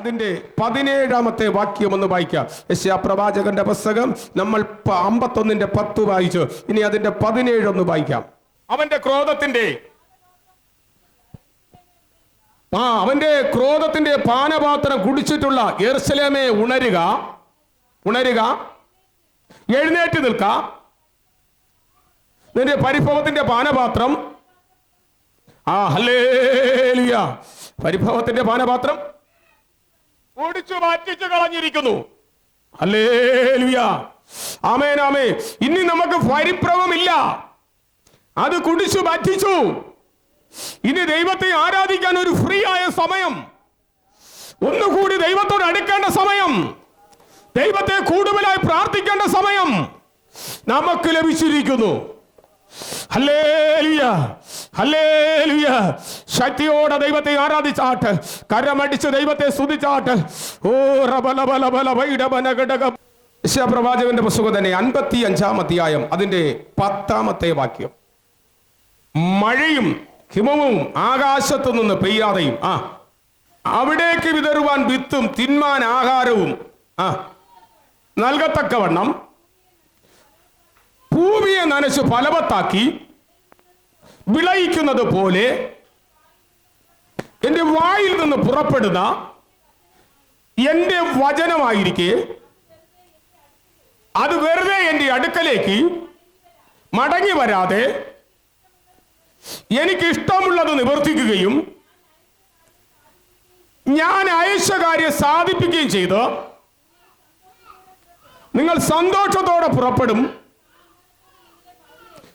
അതിന്റെ പതിനേഴാമത്തെ വാക്യം ഒന്ന് വായിക്കാം. യശ്യാ പ്രവാചകന്റെ പുസ്തകം നമ്മൾ അമ്പത്തൊന്നിന്റെ പത്ത് വായിച്ചു. ഇനി അതിന്റെ പതിനേഴൊന്ന് വായിക്കാം. അവന്റെ ക്രോധത്തിന്റെ ആ അവന്റെ ക്രോധത്തിന്റെ പാനപാത്രം കുടിച്ചിട്ടുള്ള എർസലേമെ ഉണരുക. ഉണരുക. എഴുന്നേറ്റ് നിൽക്ക. നിന്റെ പരിഭവത്തിന്റെ പാനപാത്രം. ആ ഹല്ലേലൂയ. പരിഭവത്തിന്റെ പാനപാത്രം. കുടിച്ചു മാറ്റിച്ചു കളഞ്ഞിരിക്കുന്നു. ഹല്ലേലൂയ. ആമേൻ ആമേ ഇനി നമുക്ക് പരിഭ്രമമില്ല. അത് കുടിച്ചു മാറ്റിച്ചു. ഇനി ദൈവത്തെ ആരാധിക്കാൻ ഒരു ഫ്രീ ആയ സമയം. ഒന്നുകൂടി ദൈവത്തോട് അടുക്കേണ്ട സമയം. ദൈവത്തെ കൂടുതലായി പ്രാർത്ഥിക്കേണ്ട സമയം നമുക്ക് ലഭിച്ചിരിക്കുന്നു. അല്ലേ ശക്തിയോടെ ദൈവത്തെ ആരാധിച്ചാട്ട് കരമടിച്ച് ദൈവത്തെ സ്തുതിച്ചാട്ട്. ഓ പ്രവാചകന്റെ പുസ്തകം തന്നെ അൻപത്തി അഞ്ചാം അധ്യായം അതിന്റെ പത്താമത്തെ വാക്യം. മഴയും ഹിമവും ആകാശത്തു നിന്ന് പെയ്യാതെയും ആ അവിടേക്ക് വിതറുവാൻ വിത്തും തിന്മാൻ ആഹാരവും ആ നൽകത്തക്കവണ്ണം ഭൂമിയെ നനച്ച് ഫലവത്താക്കി വിളയിക്കുന്നത് പോലെ എന്റെ വായിൽ നിന്ന് പുറപ്പെടുന്ന എന്റെ വചനമായിരിക്കെ അത് വെറുതെ എന്റെ അടുക്കലേക്ക് മടങ്ങി വരാതെ എനിക്ക് ഇഷ്ടമുള്ളത് നിവർത്തിക്കുകയും ഞാൻ അയച്ച സാധിപ്പിക്കുകയും ചെയ്ത് നിങ്ങൾ സന്തോഷത്തോടെ പുറപ്പെടും.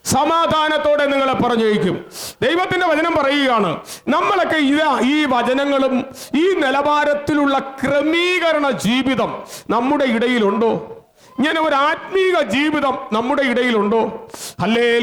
സമാധാനത്തോടെ നിങ്ങളെ പറഞ്ഞയക്കും. ദൈവത്തിന്റെ വചനം പറയുകയാണ് നമ്മളൊക്കെ ഇതാ ഈ വചനങ്ങളും ഈ നിലവാരത്തിലുള്ള ക്രമീകരണ ജീവിതം നമ്മുടെ ഇടയിലുണ്ടോ? ഇങ്ങനെ ഒരു ആത്മീക ജീവിതം നമ്മുടെ ഇടയിലുണ്ടോ? അല്ലേ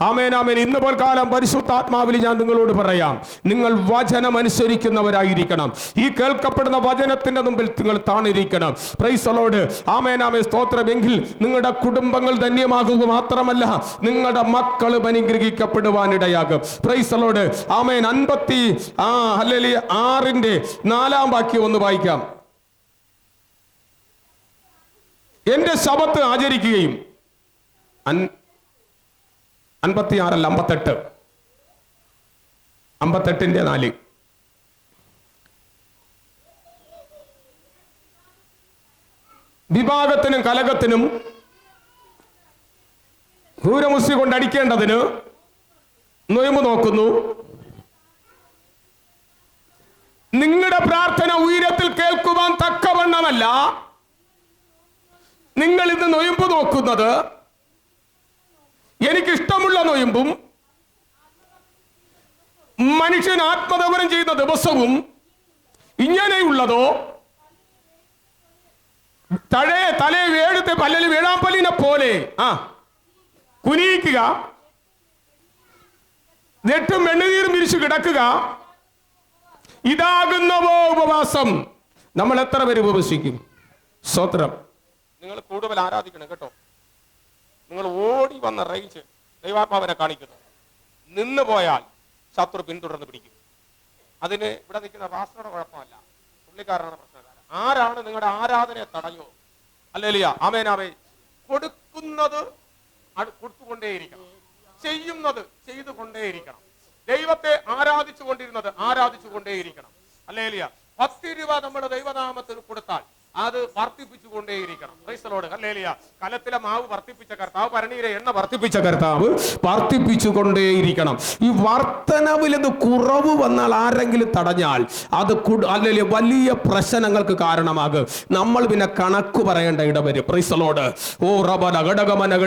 ആമേൻ ആമേൻ. ഇന്ന് പോൽക്കാലം പരിശുദ്ധാത്മാവിൽ ഞാൻ നിങ്ങളോട് പറയാം. നിങ്ങൾ വചനം അനുസരിക്കുന്നവരായിരിക്കണം. ഈ കേൾക്കപ്പെടുന്ന വചനത്തിന്റെ മുമ്പിൽ നിങ്ങൾ താണിരിക്കണം. പ്രൈസലോട് ആമേനാമേ ആമേ സ്തോത്രമെങ്കിൽ നിങ്ങളുടെ കുടുംബങ്ങൾ ധന്യമാകുക മാത്രമല്ല നിങ്ങളുടെ മക്കൾ അനുഗ്രഹിക്കപ്പെടുവാനിടയാകും. പ്രൈസലോട് ആമേൻ. അൻപത്തി ആ ഹല്ലേലൂയ. ആറിന്റെ നാലാം വാക്യം ഒന്ന് വായിക്കാം. എന്റെ ശബത്ത് ആചരിക്കുകയും അൻ- അൻപത്തിയാറല്ല അമ്പത്തെട്ട്. അമ്പത്തെട്ടിന്റെ നാല്. വിഭാഗത്തിനും കലകത്തിനും ക്രൂരമുസ്തി കൊണ്ടടിക്കേണ്ടതിന് നൊയമ്പ് നോക്കുന്നു. നിങ്ങളുടെ പ്രാർത്ഥന ഉയരത്തിൽ കേൾക്കുവാൻ തക്കവണ്ണമല്ല. നിങ്ങൾ ഇന്ന് നൊയമ്പ് നോക്കുന്നത് എനിക്കിഷ്ടമുള്ള നൊയമ്പും മനുഷ്യൻ ആത്മതപനം ചെയ്യുന്ന ദിവസവും ഇങ്ങനെയുള്ളതോ തഴേ തലേ വേഴത്തെ പല്ലല് പല്ലിനെ പോലെ ആ കുനിയിക്കുക നെട്ടും വെണ്ണുനീരും വിരിച്ചു കിടക്കുക ഇതാകുന്നവോ ഉപവാസം. നമ്മൾ എത്ര പേര് ഉപവസിക്കും? സ്വത്രം. നിങ്ങൾ കൂടുതൽ ആരാധിക്കണം കേട്ടോ. നിങ്ങൾ ഓടി വന്ന റേഞ്ച് ദൈവാത്മാവിനെ കാണിക്കുന്നു. നിന്ന് പോയാൽ ശത്രു പിന്തുടർന്ന് പിടിക്കും. അതിന് ഇവിടെ നിൽക്കുന്ന റാസ്റ്ററുടെ കുഴപ്പമല്ല. പുള്ളിക്കാരനാണ് പ്രശ്നക്കാരൻ. ആരാണ് നിങ്ങളുടെ ആരാധനയെ തടയോ? അല്ലേലിയ ആമേനാമേ കൊടുക്കുന്നത് കൊടുത്തുകൊണ്ടേയിരിക്കണം. ചെയ്യുന്നത് ചെയ്തു കൊണ്ടേയിരിക്കണം ദൈവത്തെ ആരാധിച്ചു കൊണ്ടിരുന്നത് ആരാധിച്ചു കൊണ്ടേയിരിക്കണം അല്ലേലിയ പത്ത് രൂപ നമ്മുടെ ദൈവനാമത്തിൽ കൊടുത്താൽ അത് വർദ്ധിപ്പിച്ചുകൊണ്ടേയിരിക്കണം. ക്രൈസ്തലോട് കലത്തിലെ മാവ് വർദ്ധിപ്പിച്ച കർത്താവ് പരണീരെ എണ്ണ വർദ്ധിപ്പിച്ച കർത്താവ് വർദ്ധിപ്പിച്ചുകൊണ്ടേയിരിക്കണം. ഈ വർധനവിൽ ഇത് കുറവ് വന്നാൽ ആരെങ്കിലും തടഞ്ഞാൽ അത് അല്ലെങ്കിൽ വലിയ പ്രശ്നങ്ങൾക്ക് കാരണമാകും. നമ്മൾ പിന്നെ കണക്ക് പറയേണ്ട ഇടവരും ക്രൈസ്തലോട് ഓ റബന ഘടകമന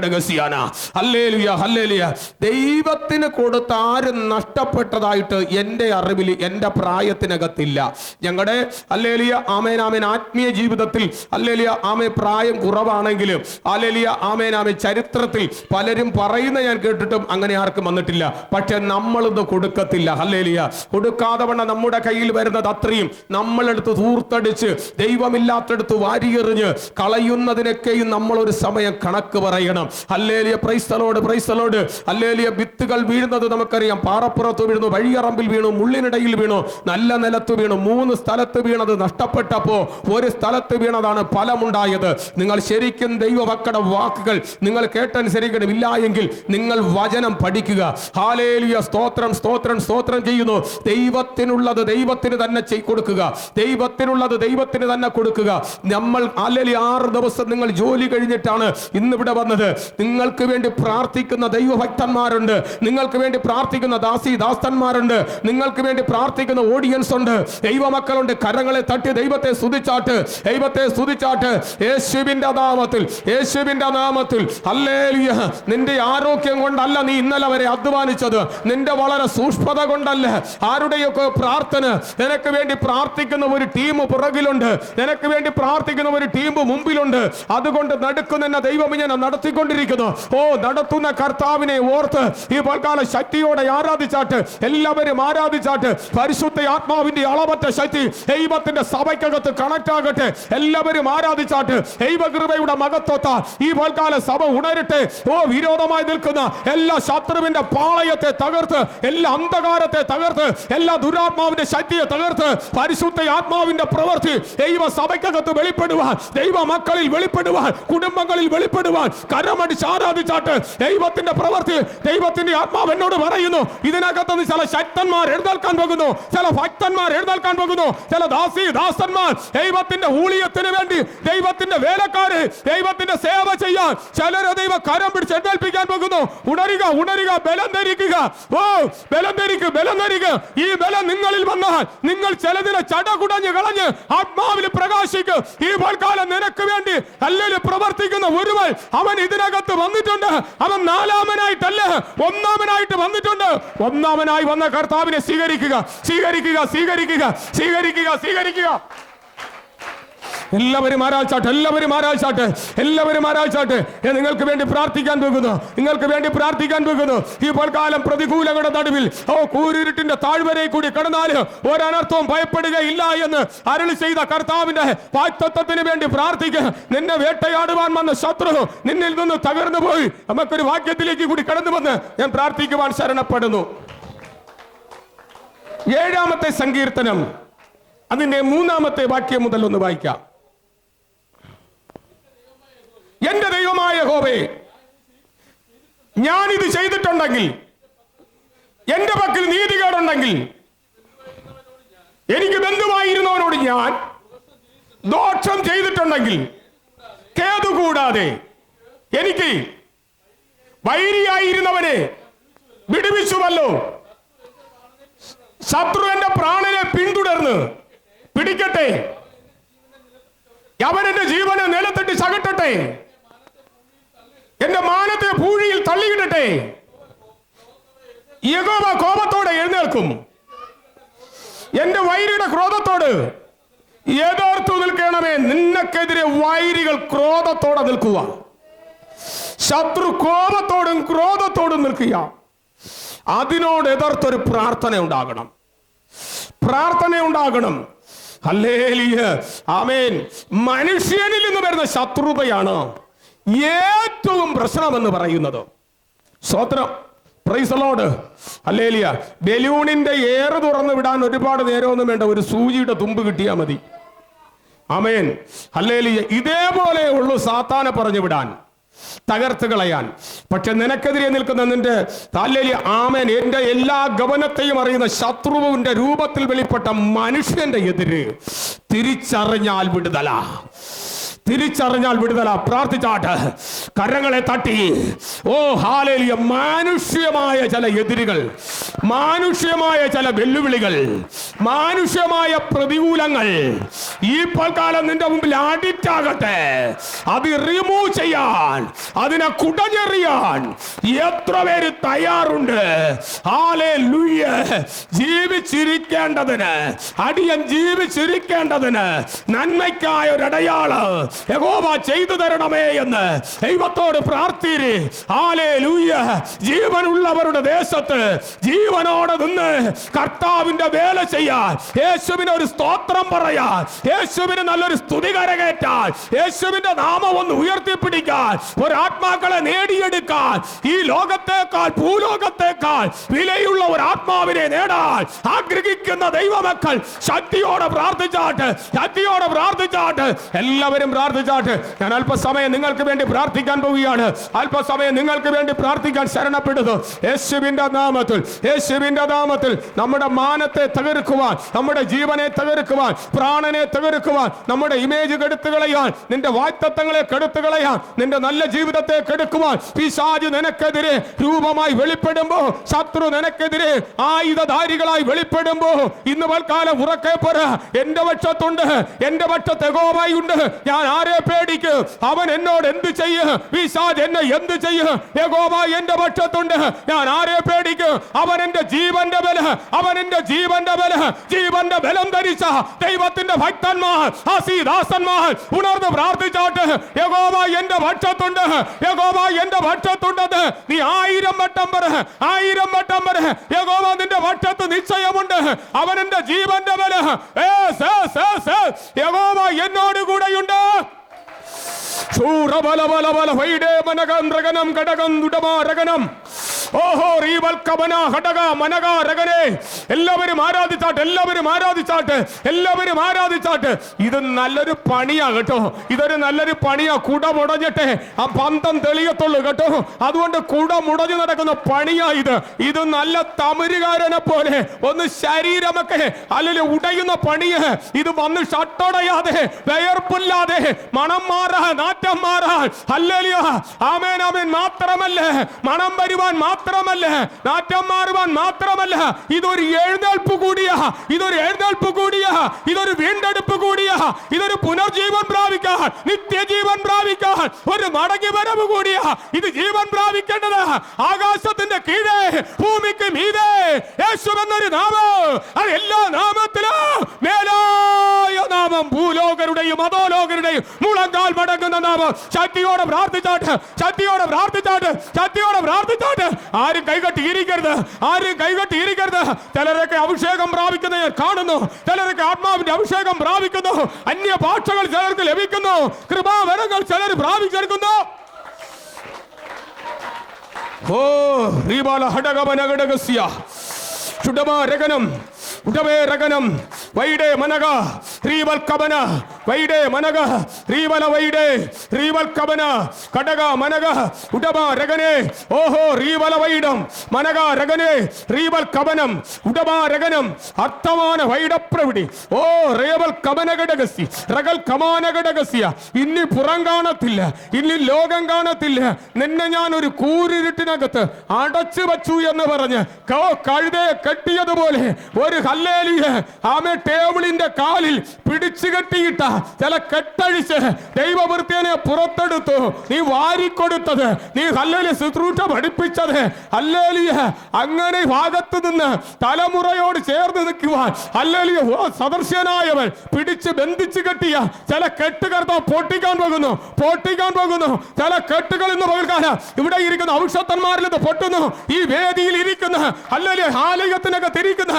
അല്ലേലിയ ഹല്ലേലിയ ദൈവത്തിന് കൊടുത്ത ആരും നഷ്ടപ്പെട്ടതായിട്ട് എന്റെ അറിവിൽ എന്റെ പ്രായത്തിനകത്തില്ല. ഞങ്ങളുടെ അല്ലേലിയ ആമേനാമേൻ ആത്മീയ ജീവിത ജീവിതത്തിൽ അല്ലെലിയ ആമെ പ്രായം കുറവാണെങ്കിലും അല്ലെലിയ ആമേൻ ആമെ ചരിത്രത്തിൽ പലരും പറയുന്ന ഞാൻ കേട്ടിട്ടും അങ്ങനെ ആർക്കും വന്നിട്ടില്ല. പക്ഷെ നമ്മളിത് കൊടുക്കത്തില്ല. അല്ലേലിയ കൊടുക്കാതെ വണ്ണ നമ്മുടെ കയ്യിൽ വരുന്നത് അത്രയും നമ്മളെടുത്ത് തൂർത്തടിച്ച് ദൈവമില്ലാത്തടുത്ത് വാരിയെറിഞ്ഞ് കളയുന്നതിനൊക്കെയും നമ്മൾ ഒരു സമയം കണക്ക് പറയണം. അല്ലേലിയ പ്രൈസ്തലോട് പ്രൈസ്തലോട് അല്ലേലിയ വിത്തുകൾ വീഴുന്നത് നമുക്കറിയാം. പാറപ്പുറത്ത് വീണു വഴിയറമ്പിൽ വീണു മുള്ളിനിടയിൽ വീണു നല്ല നിലത്ത് വീണു മൂന്ന് സ്ഥലത്ത് വീണത് നഷ്ടപ്പെട്ടപ്പോ ഒരു സ്ഥലത്ത് വീണതാണ് ഫലമുണ്ടായത്. നിങ്ങൾ ശരിക്കും ദൈവഭക്തയുടെ വാക്കുകൾ നിങ്ങൾ കേട്ടനുസരിക്കണം. ഇല്ല എങ്കിൽ നിങ്ങൾ വചനം പഠിക്കുക. ഹാലേലിയ. സ്തോത്രം സ്തോത്രം സ്തോത്രം ചെയ്യുന്നു. ദൈവത്തിനുള്ളത് ദൈവത്തിന് തന്നെ ചെയ് കൊടുക്കുക. ദൈവത്തിനുള്ളത് ദൈവത്തിന് തന്നെ കൊടുക്കുക. നമ്മൾ അല്ലെങ്കിൽ ആറ് ദിവസം നിങ്ങൾ ജോലി കഴിഞ്ഞിട്ടാണ് ഇന്നിവിടെ വന്നത്. നിങ്ങൾക്ക് വേണ്ടി പ്രാർത്ഥിക്കുന്ന ദൈവഭക്തന്മാരുണ്ട്. നിങ്ങൾക്ക് വേണ്ടി പ്രാർത്ഥിക്കുന്ന ദാസി ദാസ്തന്മാരുണ്ട്. നിങ്ങൾക്ക് വേണ്ടി പ്രാർത്ഥിക്കുന്ന ഓഡിയൻസ് ഉണ്ട്. ദൈവമക്കളുണ്ട്. കരങ്ങളെ തട്ടി ദൈവത്തെ സ്തുതിച്ചാട്ട്. ദൈവത്തെ സ്തുതിച്ചാട്ട് യേശുവിന്റെ നാമത്തിൽ യേശുവിന്റെ നാമത്തിൽ. അല്ലേലിയ നിന്റെ ആരോഗ്യം കൊണ്ടല്ല നീ ഇന്നലെ വരെ അധ്വാനിച്ചത്. നിന്റെ വളരെ സൂക്ഷ്മത കൊണ്ടല്ല. ആരുടെയൊക്കെ പ്രാർത്ഥന നിനക്ക് വേണ്ടി പ്രാർത്ഥിക്കുന്ന ഒരു ടീം പുറകിലുണ്ട്. നിനക്ക് വേണ്ടി പ്രാർത്ഥിക്കുന്ന ഒരു ടീം മുമ്പിലുണ്ട്. അതുകൊണ്ട് നടുക്കുന്ന ദൈവം ഇങ്ങനെ നടത്തിക്കൊണ്ടിരിക്കുന്നു. ഓ നടത്തുന്ന കർത്താവിനെ ഓർത്ത് ഈ പൽക്കാല ശക്തിയോടെ ആരാധിച്ചാട്ട് എല്ലാവരും ആരാധിച്ചാട്ട് പരിശുദ്ധ ആത്മാവിന്റെ അളവറ്റ ശക്തി ദൈവത്തിന്റെ സഭയ്ക്കകത്ത് കണക്ട് ആകട്ടെ. എല്ലാവരും ആരാധിച്ചാട്ട് ദൈവകൃപയുടെ മകത്വത്ത ഈ പൽക്കാല സഭ ഉണരട്ടെ. ഓ വിരോധമായി നിൽക്കുന്ന എല്ലാ ശത്രുവിന്റെ പാളയത്തെ തകർത്ത് എല്ലാ അന്ധകാരത്തെ തകർത്ത് എല്ലാ ദുരാത്മാവിന്റെ ശക്തിയെ തകർത്ത് പരിശുദ്ധ ആത്മാവിന്റെ പ്രവൃത്തി ദൈവ സഭയ്ക്കകത്ത് വെളിപ്പെടുവാൻ ദൈവ മക്കളിൽ വെളിപ്പെടുവാൻ കുടുംബങ്ങളിൽ വെളിപ്പെടുവാൻ കരമടിച്ച് ആരാധിച്ചാട്ട് ദൈവത്തിന്റെ പ്രവൃത്തി ദൈവത്തിന്റെ ആത്മാവ് എന്നോട് പറയുന്നു. ഇതിനകത്ത് ചില ശക്തന്മാർ എഴുന്നേൽക്കാൻ പോകുന്നു ചില ഭക്തന്മാർ എഴുന്നേൽക്കാൻ പോകുന്നു ചില ദാസി ദാസന്മാർ ദൈവത്തിന്റെ ഊളിയത്തിന് വേണ്ടി ദൈവത്തിന്റെ വേലക്കാര് ദൈവത്തിന്റെ സേവ ചെയ്യാൻ ചിലരെ ദൈവ കരം പിടിച്ച് എന്തേൽപ്പിക്കാൻ പോകുന്നു. ഉണരുക ഉണരുക ബലം ധരിക്കുക. ഓ ബലം ധരിക്കുക ബലം ധരിക്കുക ഈ ബലം നിങ്ങളിൽ വന്നാൽ നിങ്ങൾ ചിലതിനെ ചടകുടഞ്ഞ് കളഞ്ഞ് ആത്മാവിൽ പ്രകാശിക്കും. ഈ പോൽക്കാലം നിനക്ക് വേണ്ടി അല്ലെങ്കിൽ പ്രവർത്തിക്കുന്ന ഒരുവൻ അവൻ ഇതിനകത്ത് വന്നിട്ടുണ്ട്. അവൻ നാലാമനായിട്ടല്ല ഒന്നാമനായിട്ട് വന്നിട്ടുണ്ട്. ഒന്നാമനായി വന്ന കർത്താവിനെ സ്വീകരിക്കുക സ്വീകരിക്കുക സ്വീകരിക്കുക സ്വീകരിക്കുക സ്വീകരിക്കുക. എല്ലാവരും ആരാച്ചാട്ട് എല്ലാവരും ആരാച്ചാട്ട് എല്ലാവരും ആരാച്ചാട്ട് ഞാൻ നിങ്ങൾക്ക് വേണ്ടി പ്രാർത്ഥിക്കാൻ പോകുന്നു നിങ്ങൾക്ക് വേണ്ടി പ്രാർത്ഥിക്കാൻ പോകുന്നു. ഈ കാലം പ്രതികൂലങ്ങളുടെ നടുവിൽ ഓ കൂരിരുട്ടിന്റെ താഴ്വരയിൽ കൂടി കടന്നാൽ ഒരനർത്ഥവും ഭയപ്പെടുകയില്ല എന്ന് അരളി ചെയ്ത കർത്താവിന്റെ വാക്തത്വത്തിന് വേണ്ടി പ്രാർത്ഥിക്കുക നിന്നെ വേട്ടയാടുവാൻ വന്ന ശത്രു നിന്നിൽ നിന്ന് തകർന്നു പോയി. നമുക്കൊരു വാക്യത്തിലേക്ക് കൂടി കടന്നു വന്ന് ഞാൻ പ്രാർത്ഥിക്കുവാൻ ശരണപ്പെടുന്നു. ഏഴാമത്തെ സങ്കീർത്തനം അതിന്റെ മൂന്നാമത്തെ വാക്യം മുതൽ ഒന്ന് വായിക്കാം. എന്റെ ദൈവമായ ഹോബേ ഞാനിത് ചെയ്തിട്ടുണ്ടെങ്കിൽ എന്റെ പക്കൽ നീതികേടുണ്ടെങ്കിൽ എനിക്ക് ബന്ധുവായിരുന്നവനോട് ഞാൻ ദോഷം ചെയ്തിട്ടുണ്ടെങ്കിൽ കേതു കൂടാതെ എനിക്ക് വൈരിയായിരുന്നവനെ വിടുവിച്ചുവല്ലോ. ശത്രു എന്റെ പ്രാണനെ പിന്തുടർന്ന് പിടിക്കട്ടെ. അവൻ എന്റെ ജീവനെ നിലത്തിട്ട് ചകട്ടട്ടെ എന്റെ മാനത്തെ ഭൂമിയിൽ തള്ളിയിടട്ടെ. യഹോവ കോപത്തോടെ എഴുന്നേൽക്കും. എന്റെ വൈരിയുടെ ക്രോധത്തോട് എതിർത്തു നിൽക്കണമേ. നിന്നക്കെതിരെ വൈരികൾ ക്രോധത്തോടെ നിൽക്കുക. ശത്രു കോപത്തോടും ക്രോധത്തോടും നിൽക്കുക. അതിനോട് എതിർത്തൊരു പ്രാർത്ഥന ഉണ്ടാകണം. പ്രാർത്ഥന ഉണ്ടാകണം. ഹല്ലേലൂയ. ആമേൻ. മനുഷ്യനിൽ നിന്ന് വരുന്ന ശത്രുതയാണ് ഏറ്റവും പ്രശ്നമെന്ന് പറയുന്നത്. സ്വത്രം പ്രൈസലോട് അല്ലേലിയ ബലൂണിന്റെ ഏറ് തുറന്നു വിടാൻ ഒരുപാട് നേരമൊന്നും വേണ്ട. ഒരു സൂചിയുടെ തുമ്പ് കിട്ടിയാൽ മതി. അമേൻ അല്ലേലിയ ഇതേപോലെ ഉള്ളു സാത്താനെ പറഞ്ഞു വിടാൻ. തകർത്ത് കളയാൻ. പക്ഷെ നിനക്കെതിരെ നിൽക്കുന്ന നിന്റെ താല്ലേലി ആമേൻ എന്റെ എല്ലാ ഗവനത്തെയും അറിയുന്ന ശത്രുവിന്റെ രൂപത്തിൽ വെളിപ്പെട്ട മനുഷ്യന്റെ എതിര് തിരിച്ചറിഞ്ഞാൽ വിടുതല. തിരിച്ചറിഞ്ഞാൽ വിടുതല. പ്രാർത്ഥിച്ചാട്ട്. കരങ്ങളെ തട്ടി. ഓ ഹാലേലിയ. മാനുഷ്യമായ ചില എതിരുകൾ മാനുഷ്യമായ ചില വെല്ലുവിളികൾ മാനുഷ്യമായ പ്രതികൂലങ്ങൾ ഈ പൽക്കാലം നിന്റെ മുമ്പിൽ അഡിക്റ്റ് ആകട്ടെ അത് റിമൂവ് ചെയ്യാൻ അതിനെ കുടഞ്ഞെറിയാൻ എത്ര പേര് തയ്യാറുണ്ട്. ഹല്ലേലൂയ ജീവിച്ചിരിക്കേണ്ടതിന് അടിയൻ ജീവിച്ചിരിക്കേണ്ടതിന് നന്മയ്ക്കായ ഒരു അടയാൾ യഹോവ ചെയ്തു തരണമേ എന്ന് ദൈവത്തോട് പ്രാർത്ഥിരി. ആലേ ഹല്ലേലൂയ ജീവനുള്ളവരുടെ ദേശത്ത് ജീവനോടെ നിന്ന് കർത്താവിന്റെ വേല ചെയ്യാൻ യേശുവിന് ഒരു സ്തോത്രം പറയാൻ യേശുവിന് നല്ലൊരു സ്തുതി കരകയറ്റാൻ യേശുവിന്റെ നാമം ഒന്ന് ഉയർത്തിപ്പിടിക്കാൻ ഒരു ആത്മാക്കളെ നേടിയെടുക്കാൻ ഈ ലോകത്തേക്കാൾ ഭൂലോകത്തേക്കാൾ വിലയുള്ള ഒരു ആത്മാവിനെ നേടാൻ ആഗ്രഹിക്കുന്ന ദൈവമക്കൾ ശക്തിയോടെ പ്രാർത്ഥിച്ചാട്ട് ശക്തിയോടെ പ്രാർത്ഥിച്ചാട്ട് എല്ലാവരും പ്രാർത്ഥിച്ചാട്ട് ഞാൻ അല്പസമയം നിങ്ങൾക്ക് വേണ്ടി പ്രാർത്ഥിക്കാൻ പോവുകയാണ്. അല്പസമയം നിങ്ങൾക്ക് വേണ്ടി പ്രാർത്ഥിക്കാൻ ശരണപ്പെടുന്നു. യേശുവിന്റെ നാമത്തിൽ യേശുവിന്റെ നാമത്തിൽ നമ്മുടെ മാനത്തെ തകർക്കുവാൻ നമ്മുടെ ജീവനെ തകർക്കുവാൻ പ്രാണനെ നമ്മുടെ ഇമേജ് കെടുത്തു കളയാൻ നിന്റെ വായ്ത്തത്വങ്ങളെ കെടുത്തു കളയാൻ നിന്റെ നല്ല ജീവിതത്തെ കെടുക്കുവാൻ പിശാജ് നിനക്കെതിരെ രൂപമായി വെളിപ്പെടുമ്പോ ശത്രു നിനക്കെതിരെ ആയുധധാരികളായി വെളിപ്പെടുമ്പോ ഇന്ന് പൽക്കാലം ഉറക്കെ പറ എന്റെ പക്ഷത്തുണ്ട് എന്റെ പക്ഷത്തെ ഗോമായി ഉണ്ട് ഞാൻ ആരെ പേടിക്കും? അവൻ എന്നോട് എന്ത് ചെയ്യും? പിശാജ് എന്നെ എന്ത് ചെയ്യും? യഹോവ എന്റെ പക്ഷത്തുണ്ട്. ഞാൻ ആരെ പേടിക്കും? അവൻ എന്റെ ജീവന്റെ ബല. അവൻ എന്റെ ജീവന്റെ ബല. ജീവന്റെ ബലം ധരിച്ച ദൈവത്തിന്റെ ഭക്തന്മാർ ആസീദാസന്മാർ ഉണർന്ന് പ്രാർത്ഥിച്ചാട്ട് യഹോവ എന്റെ പക്ഷത്തുണ്ട് യഹോവ എന്റെ പക്ഷത്തുണ്ടെന്ന് നീ ആയിരം വട്ടം പറ ആയിരം വട്ടം പറ യഗോബ നിന്റെ പക്ഷത്ത് നിശ്ചയമുണ്ട്. അവൻ എന്റെ ജീവന്റെ ബല യഗോബ എന്നോട് കൂടെയുണ്ട് എന്നോട് കൂടെയുണ്ട്. ശൂരബലബലബല വൈഡേ മനകം കടകം ദുടമാരകനം ഓഹോ റീവൽക്കമന ഹടക മനക രകനെ എല്ലാവരും ആരാധിച്ചാട്ട് എല്ലാവരും ആരാധിച്ചാട്ട് എല്ലാവരും ആരാധിച്ചാട്ട്. ഇത് നല്ലൊരു പണിയാ കേട്ടോ. ഇതൊരു നല്ലൊരു പണിയാ. കുട മുടഞ്ഞിട്ടെ. ആ പന്തം തെളിയത്തുള്ളൂ കേട്ടോ. അതുകൊണ്ട് കുട മുടഞ്ഞു നടക്കുന്ന പണിയാ ഇത്. ഇത് നല്ല തമിരുകാരനെ പോലെ. ഒന്ന് ശരീരമൊക്കെ അല്ലെങ്കിൽ ഉടയുന്ന പണിയെ. ഇത് വന്ന് ഷട്ടടയാതെ വിയർപ്പില്ലാതെ മണം മാറാ നാറ്റം മാറാ. അല്ലലിയ ആമേൻ ആമേൻ. മാത്രമല്ല മണം വരുവാൻ മാത്രമല്ല നാറ്റം മാറുവാൻ മാത്രമല്ല ഇതൊരു എഴുന്നേൽപ്പ് കൂടിയാ ഇതൊരു എഴുന്നേൽപ്പ് കൂടിയാ ഇതൊരു വീണ്ടെടുപ്പ് കൂടിയാ ഇതൊരു പുനർജീവൻ പ്രാപിക്കാൻ നിത്യജീവൻ പ്രാപിക്കാൻ ഒരു മടങ്ങി വരവ് കൂടിയാ ഇത് ജീവൻ പ്രാപിക്കേണ്ടത് ആകാശത്തിന്റെ കീഴേ ഭൂമിക്ക് മീതെ യേശു എന്നൊരു നാമം. അത് എല്ലാ നാമത്തിലും മേലായ നാമം ഭൂലോകരുടെയും അധോലോകരുടെയും മുളങ്കാൽ മടങ്ങുന്ന നാമം. ശക്തിയോടെ പ്രാർത്ഥിച്ചാട്ട് ശക്തിയോടെ പ്രാർത്ഥിച്ചാട്ട് ശക്തിയോടെ പ്രാർത്ഥിച്ചാട്ട് ആരും കൈകെട്ടിയിരിക്കരുത് ആരും കൈകെട്ടിയിരിക്കരുത് ചിലരൊക്കെ അഭിഷേകം പ്രാപിക്കുന്ന ഞാൻ കാണുന്നു. ചിലർക്ക് ആത്മാവിന്റെ അഭിഷേകം പ്രാപിക്കുന്നു. അന്യ ഭാഷകൾ ചിലർക്ക് ലഭിക്കുന്നു. കൃപാവരങ്ങൾ ചിലർ പ്രാപിച്ചെടുക്കുന്നു. ഓ റീബാല ഹടകമന ഘടകസ്യ ചുടമാ രഗനം ഉടവേ രഗനം വൈഡേ മനക റീവൽ കബന വൈഡേ മനക റീവല വൈഡേ റീവൽ കബന കടക മനക രഗനെ ഓഹോ റീവല വൈഡം മനക രകനേ റീവൽ കബനം ഉടമ രകനം അർത്ഥമാന വൈഡപ്രവിടി. ഓ റേവൽ കബന ഘടകസി റകൽ കമാന ഘടകസിയ ഇനി പുറം കാണത്തില്ല ഇനി ലോകം കാണത്തില്ല. നിന്നെ ഞാൻ ഒരു കൂരിരുട്ടിനകത്ത് അടച്ചു വച്ചു എന്ന് പറഞ്ഞ് കഴുതയെ കെട്ടിയതുപോലെ ഒരു ഹല്ലേലിയ ആമേ ടേബിളിന്റെ കാലിൽ പിടിച്ചു കെട്ടിയിട്ട ചില കെട്ടഴിച്ച് ദൈവവൃത്തിയനെ പുറത്തെടുത്തു. നീ വാരിക്കൊടുത്തത് നീ ഹല്ലേലി ശുശ്രൂഷ പഠിപ്പിച്ചത്. ഹല്ലേലിയ അങ്ങനെ ഭാഗത്ത് നിന്ന് തലമുറയോട് ചേർന്ന് നിൽക്കുവാൻ ഹല്ലേലിയ സദർശനായവൻ പിടിച്ച് ബന്ധിച്ചു കെട്ടിയ ചില കെട്ടുകർത്ത പൊട്ടിക്കാൻ പോകുന്നു പൊട്ടിക്കാൻ പോകുന്നു. ചില കെട്ടുകൾ ഇന്ന് പകർക്കാന ഇവിടെ ഇരിക്കുന്ന ഔഷധന്മാരിൽ നിന്ന് പൊട്ടുന്നു. ഈ വേദിയിൽ ഇരിക്കുന്ന അല്ലെങ്കിൽ ആലയത്തിനൊക്കെ തിരിക്കുന്ന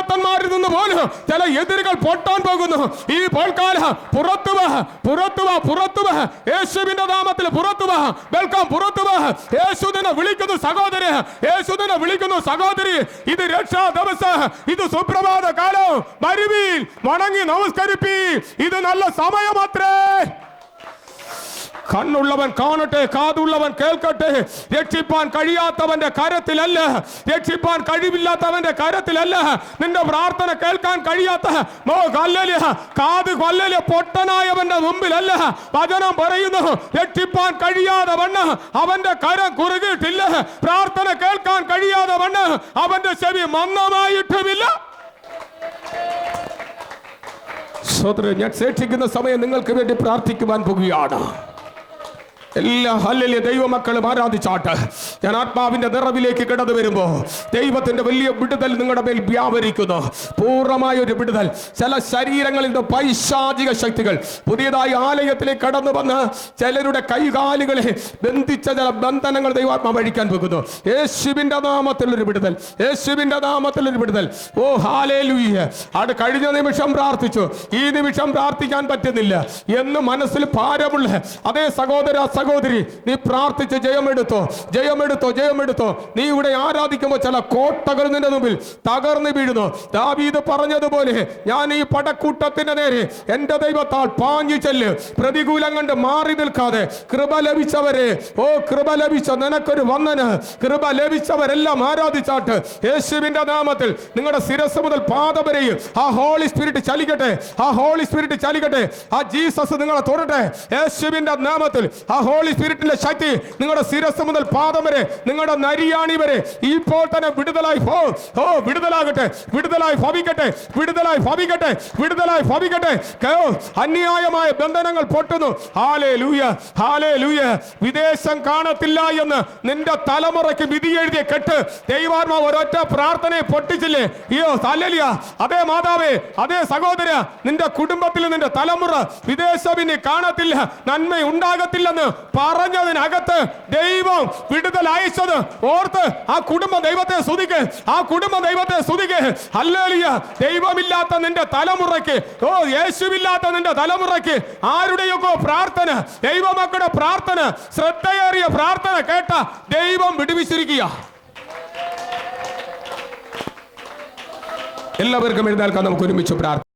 അവിഷത്തന്മാരിൽ നിന്ന് പോലും ചില എതിരുകൾ പൊട്ടാൻ പോകുന്നു. ഈ പോൽക്കാല പുറത്തു വാ പുറത്തു വാ പുറത്തു വാ യേശുവിന്റെ നാമത്തിൽ പുറത്തു വാ വെൽക്കം പുറത്തു വാ യേശുദിനെ വിളിക്കുന്നു സഹോദരി. യേശുദിനെ വിളിക്കുന്നു സഹോദരി. ഇത് രക്ഷാ ദിവസം. ഇത് സുപ്രഭാത കാലം. വരുവീൻ വണങ്ങി നമസ്കരിപ്പി ഇത് നല്ല സമയമത്രേ. കണ്ണുള്ളവൻ കാണട്ടെ കാതുള്ളവൻ കേൾക്കട്ടെ. രക്ഷിപ്പാൻ കഴിയാത്തവന്റെ കരത്തിലല്ല. രക്ഷിപ്പാൻ കഴിവില്ലാത്തവന്റെ കരത്തിലല്ല. നിന്റെ പ്രാർത്ഥന കേൾക്കാൻ കഴിയാത്ത കാത് കൊല്ലല് പൊട്ടനായവന്റെ മുമ്പിലല്ല. വചനം പറയുന്നു രക്ഷിപ്പാൻ കഴിയാതെ വണ്ണ് അവന്റെ കരം കുറുകിയിട്ടില്ല. പ്രാർത്ഥന കേൾക്കാൻ കഴിയാതെ വണ്ണ് അവന്റെ ചെവി മന്ദമായിട്ടുമില്ല. സ്വതന്ത്രം ഞാൻ ശേഷിക്കുന്ന സമയം നിങ്ങൾക്ക് വേണ്ടി പ്രാർത്ഥിക്കുവാൻ പോകുകയാണ് എല്ലാ ഹല്ലല്യ ദൈവമക്കളും ആരാധിച്ചാട്ട്. ഞാൻ ആത്മാവിന്റെ നിറവിലേക്ക് കിടന്നു വരുമ്പോ ദൈവത്തിന്റെ വലിയ വിടുതൽ നിങ്ങളുടെ മേൽ വ്യാപരിക്കുന്നു. പൂർണമായ ഒരു വിടുതൽ. ചില ശരീരങ്ങളിൽ നിന്ന് പൈശാചിക ശക്തികൾ പുതിയതായി ആലയത്തിലേക്ക് കടന്നു വന്ന് ചിലരുടെ കൈകാലുകളെ ബന്ധിച്ച ചില ബന്ധനങ്ങൾ ദൈവാത്മാ വഴിക്കാൻ പോകുന്നു. യേശുവിന്റെ നാമത്തിൽ ഒരു വിടുതൽ. യേശുവിന്റെ നാമത്തിൽ ഒരു വിടുതൽ. ഓ ഹാലേ ലൂയ്യ അത് കഴിഞ്ഞ നിമിഷം പ്രാർത്ഥിച്ചു. ഈ നിമിഷം പ്രാർത്ഥിക്കാൻ പറ്റുന്നില്ല. എന്ന് മനസ്സിൽ ഭാരമുള്ള അതേ സഹോദര സഹോദരി നീ പ്രാർത്ഥിച്ച് ജയമെടുത്തോ ജയമെടുത്തോ ജയമെടുത്തോ. നീ ഇവിടെ ആരാധിക്കുമ്പോൾ ചില കോട്ടകൾ നിന്റെ മുമ്പിൽ തകർന്നു വീഴുന്നു. ദാവീദ് പറഞ്ഞതുപോലെ ഞാൻ ഈ പടക്കൂട്ടത്തിന്റെ നേരെ എന്റെ ദൈവത്താൽ പാഞ്ഞു ചെല്ല്. പ്രതികൂലം കണ്ട് മാറി നിൽക്കാതെ കൃപ ലഭിച്ചവരെ ഓ കൃപ ലഭിച്ച നിനക്കൊരു വന്നന് കൃപ ലഭിച്ചവരെല്ലാം ആരാധിച്ചാട്ട് യേശുവിന്റെ നാമത്തിൽ നിങ്ങളുടെ ശിരസ് മുതൽ പാദം വരെയും ആ ഹോളി സ്പിരിറ്റ് ചലിക്കട്ടെ. ആ ഹോളി സ്പിരിറ്റ് ചലിക്കട്ടെ. ആ ജീസസ് നിങ്ങളെ തൊടട്ടെ. യേശുവിന്റെ നാമത്തിൽ ആ ഹോളി സ്പിരിറ്റിന്റെ ശക്തി നിങ്ങളുടെ ശിരസ് മുതൽ പാദം വരെ നിങ്ങളുടെ നരിയാണി വരെ ഇപ്പോൾ തന്നെ വിടുതലായി ഹോ ഓ വിടുതലാകട്ടെ വിടുതലായി ഭവിക്കട്ടെ വിടുതലായി ഭവിക്കട്ടെ വിടുതലായി ഭവിക്കട്ടെ. അന്യായമായ ബന്ധനങ്ങൾ പൊട്ടുന്നു. ഹാലേ ലൂയ ഹാലേ ലൂയ വിദേശം കാണത്തില്ല എന്ന് നിന്റെ തലമുറയ്ക്ക് വിധി എഴുതിയ കെട്ട് ദൈവാത്മ ഒരൊറ്റ പ്രാർത്ഥനയെ പൊട്ടിച്ചില്ലേ? അയ്യോ തല്ലലിയ അതേ മാതാവേ അതേ സഹോദര നിന്റെ കുടുംബത്തിൽ നിന്റെ തലമുറ വിദേശം ഇനി കാണത്തില്ല നന്മ ഉണ്ടാകത്തില്ലെന്ന് പറഞ്ഞതിനകത്ത് ദൈവം വിടുതൽ അയച്ചത് ഓർത്ത് ആ കുടുംബ ദൈവത്തെ സ്തുതിക്ക്. ആ കുടുംബ ദൈവത്തെ സ്തുതിക്ക്. അല്ലേലിയ ദൈവമില്ലാത്ത നിന്റെ തലമുറയ്ക്ക്. ഓ യേശുവില്ലാത്ത നിന്റെ തലമുറയ്ക്ക് ആരുടെയൊക്കെ പ്രാർത്ഥന ദൈവമക്കളുടെ പ്രാർത്ഥന ശ്രദ്ധയേറിയ പ്രാർത്ഥന കേട്ട ദൈവം വിടുവിച്ചിരിക്കുക. എല്ലാവർക്കും എഴുന്നേൽക്കാൻ നമുക്ക് ഒരുമിച്ച് പ്രാർത്ഥന